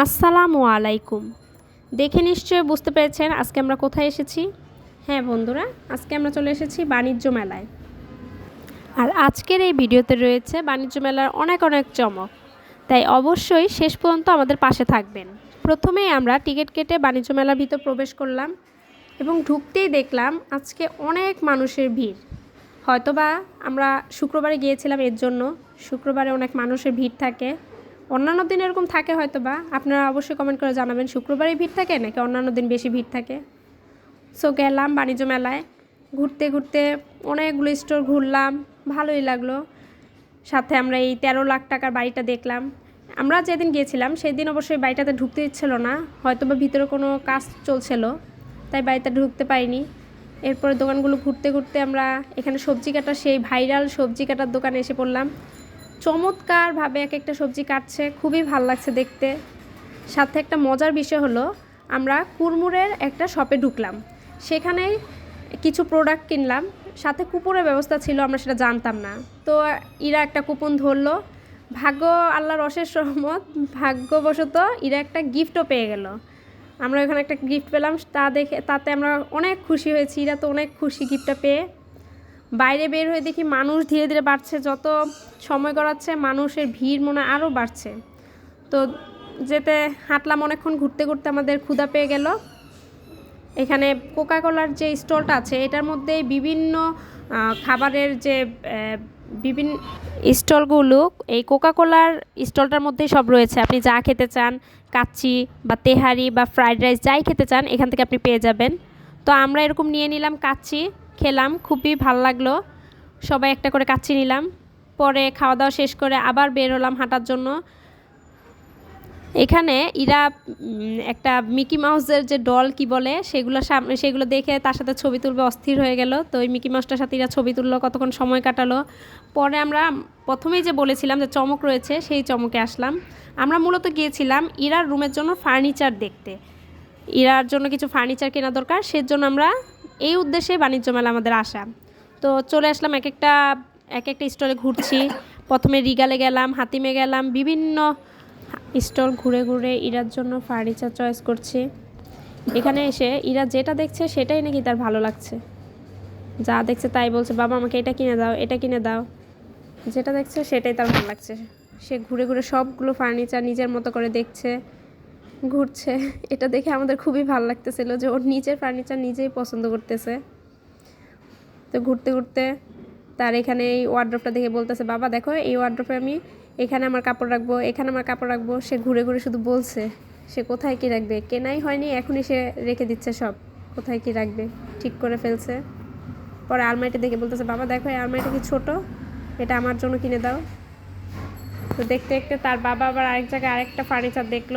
আসসালামু আলাইকুম। দেখে নিশ্চয়ই বুঝতে পেরেছেন আজকে আমরা কোথায় এসেছি? হ্যাঁ বন্ধুরা, আজকে আমরা চলে এসেছি বাণিজ্য মেলায়। আর আজকের এই ভিডিওতে রয়েছে বাণিজ্য মেলার অনেক অনেক চমক। তাই অবশ্যই শেষ পর্যন্ত আমাদের পাশে থাকবেন। প্রথমেই আমরা টিকিট কেটে বাণিজ্য মেলার ভিতর প্রবেশ করলাম এবং ঢুকতেই দেখলাম আজকে অনেক মানুষের ভিড়। হয়তোবা আমরা শুক্রবারে গিয়েছিলাম এর জন্য, শুক্রবারে অনেক মানুষের ভিড় থাকে। অন্যান্য দিন এরকম থাকে হয়তো বা আপনারা অবশ্যই কমেন্ট করে জানাবেন শুক্রবারে ভিড় থাকে নাকি অন্যান্য দিন বেশি ভিড় থাকে? সো গেলাম বাণিজ্য মেলায়। ঘুরতে ঘুরতে অনেকগুলো স্টোর ঘুরলাম, ভালোই লাগল। সাথে আমরা এই তেরো লাখ টাকার বাড়িটা দেখলাম। আমরা যেদিন গিয়েছিলাম সেই দিন অবশ্যই বাড়িটাতে ঢুকতে ইচ্ছিল না। হয়তো বা ভিতরে কোনো কাজ চলছিল, তাই বাড়িতে ঢুকতে পারিনি। এরপরে দোকানগুলো ঘুরতে ঘুরতে আমরা এখানে সবজি কাটা সেই ভাইরাল সবজি কাটার দোকানে এসে পড়লাম। চমৎকারভাবে এক একটা সবজি কাটছে, খুবই ভালো লাগছে দেখতে। সাথে একটা মজার বিষয় হলো, আমরা কুরমুরের একটা শপে ঢুকলাম। সেখানে কিছু প্রোডাক্ট কিনলাম, সাথে কুপনের ব্যবস্থা ছিল, আমরা সেটা জানতাম না। তো ইরা একটা কুপন ধরলো, ভাগ্য আল্লাহর অশেষ রহমত, ভাগ্যবশত ইরা একটা গিফটও পেয়ে গেল। আমরা ওখানে একটা গিফট পেলাম, তা দেখে, তাতে আমরা অনেক খুশি হয়েছি, ইরা তো অনেক খুশি গিফটটা পেয়ে। বাইরে বের হয়ে দেখি মানুষ ধীরে ধীরে বাড়ছে, যত সময় গড়াচ্ছে মানুষের ভিড় মনে আরও বাড়ছে। তো যেতে হাঁটলাম অনেকক্ষণ, ঘুরতে ঘুরতে আমাদের ক্ষুধা পেয়ে গেল। এখানে কোকাকোলার যে স্টলটা আছে, এটার মধ্যে বিভিন্ন খাবারের যে বিভিন্ন স্টলগুলো, এই কোকাকোলার স্টলটার মধ্যেই সব রয়েছে। আপনি যা খেতে চান, কাচ্চি বা তেহারি বা ফ্রাইড রাইস, যাই খেতে চান, এখান থেকে আপনি পেয়ে যাবেন। তো আমরা এরকম নিয়ে নিলাম কাচ্চি। খেলাম, খুবই ভালো লাগল। সবাই একটা করে কাচ্চি নিলাম। পরে খাওয়া দাওয়া শেষ করে আবার বের হলাম হাঁটার জন্য। এখানে ইরা একটা মিকি মাউসের যে ডল কি বলে, সেগুলো সামনে সেগুলো দেখে তার সাথে ছবি তুলবে অস্থির হয়ে গেল। তো ওই মিকি মাউসটার সাথে ইরা ছবি তুললো, কতক্ষণ সময় কাটালো। পরে আমরা প্রথমেই যে বলেছিলাম যে চমক রয়েছে, সেই চমকে আসলাম। আমরা মূলত গিয়েছিলাম ইরার রুমের জন্য ফার্নিচার দেখতে। ইরার জন্য কিছু ফার্নিচার কেনা দরকার, সেজন্য আমরা এই উদ্দেশ্যে বাণিজ্য মেলা আমাদের আসা। তো চলে আসলাম এক একটা এক একটা স্টলে ঘুরছি। প্রথমে রিগালে গেলাম, হাতিমে গেলাম, বিভিন্ন স্টল ঘুরে ঘুরে ইরার জন্য ফার্নিচার চয়েস করছি। এখানে এসে ইরা যেটা দেখছে সেটাই নাকি তার ভালো লাগছে। যা দেখছে তাই বলছে, বাবা, আমাকে এটা কিনে দাও, এটা কিনে দাও। যেটা দেখছে সেটাই তার ভালো লাগছে। সে ঘুরে ঘুরে সবগুলো ফার্নিচার নিজের মতো করে দেখছে। ঘুরছে। এটা দেখে আমাদের খুবই ভালো লাগতেছিল যে ওর নিজের ফার্নিচার নিজেই পছন্দ করতেছে। তো ঘুরতে ঘুরতে তার এখানে এই ওয়ার্ড্রপটা দেখে বলতেছে, বাবা, দেখো, এই ওয়ার্ড্রপে আমি এখানে আমার কাপড় রাখব, এখানে আমার কাপড় রাখব। সে ঘুরে ঘুরে শুধু বলছে, সে কোথায় কি রাখবে? কেনাই হয়নি, এখনই সে রেখে দিচ্ছে সব, কোথায় কি রাখবে? ঠিক করে ফেলছে। পরে আলমারিটা দেখে বলতেছে, বাবা, দেখো, এই আলমারিটা কি ছোট? এটা আমার জন্য কিনে দাও। তো দেখতে দেখতে তার বাবা আবার আরেক জায়গায় আরেকটা ফার্নিচার দেখল।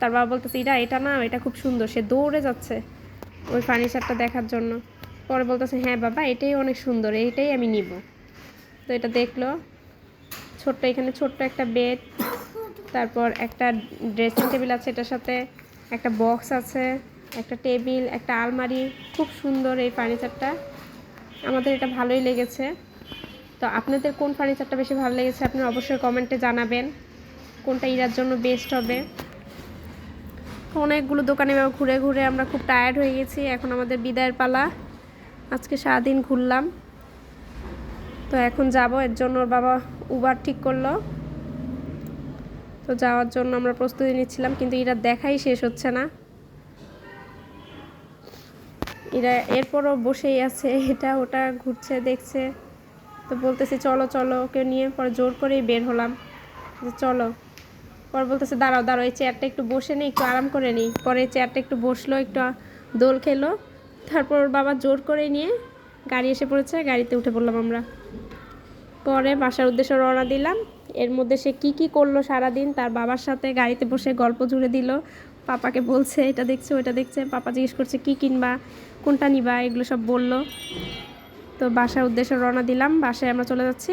তার বাবা বলতেছে এটা এটা না, এটা খুব সুন্দর। সে দৌড়ে যাচ্ছে ওই ফার্নিচারটা দেখার জন্য। পরে বলতেছে হ্যাঁ বাবা, এটাই অনেক সুন্দর, এইটাই আমি নিব। তো এটা দেখল। ছোট্ট, এখানে ছোট্ট একটা বেড তারপর একটা ড্রেসিং টেবিল আছে এটার সাথে, একটা বক্স আছে, একটা টেবিল একটা আলমারি। খুব সুন্দর এই ফার্নিচারটা আমাদের এটা ভালোই লেগেছে। তো আপনাদের কোন ফার্নিচারটা বেশি ভালো লেগেছে আপনি অবশ্যই কমেন্টে জানাবেন। কোনটা ইরার জন্য বেস্ট হবে? অনেকগুলো দোকানে ঘুরে ঘুরে আমরা খুব টায়ার্ড হয়ে গেছি। এখন আমাদের বিদায়ের পালা। আজকে সারাদিন ঘুরলাম। তো এখন যাব, এর জন্য ওর বাবা উবার ঠিক করল। তো যাওয়ার জন্য আমরা প্রস্তুতি নিচ্ছিলাম, কিন্তু এরা দেখাই শেষ হচ্ছে না। এরা এরপরও বসেই আছে, এটা ওটা ঘুরছে, দেখছে। তো বলতেছি, চলো চলো, ওকে নিয়ে পরে জোর করেই বের হলাম। যে, চলো। পরে বলতেছে, দাঁড়াও দাঁড়াও, এই চেয়ারটা একটু বসে নিই একটু আরাম করে নিই পরে চেয়ারটা একটু বসল, একটু দোল খেলো। তারপর বাবা জোর করে নিয়ে গাড়ি এসে পড়েছে, গাড়িতে উঠে পড়লাম আমরা। পরে বাসার উদ্দেশ্যে রওনা দিলাম। এর মধ্যে সে কি কি করল সারাদিন, তার বাবার সাথে গাড়িতে বসে গল্প জুড়ে দিল। পাপাকে বলছে, এটা দেখছে, ওটা দেখছে। পাপা জিজ্ঞেস করছে, কি কিনবা? কোনটা নিবা? এগুলো সব বলল। তো বাসার উদ্দেশ্যে রওনা দিলাম। বাসায় আমরা চলে যাচ্ছি।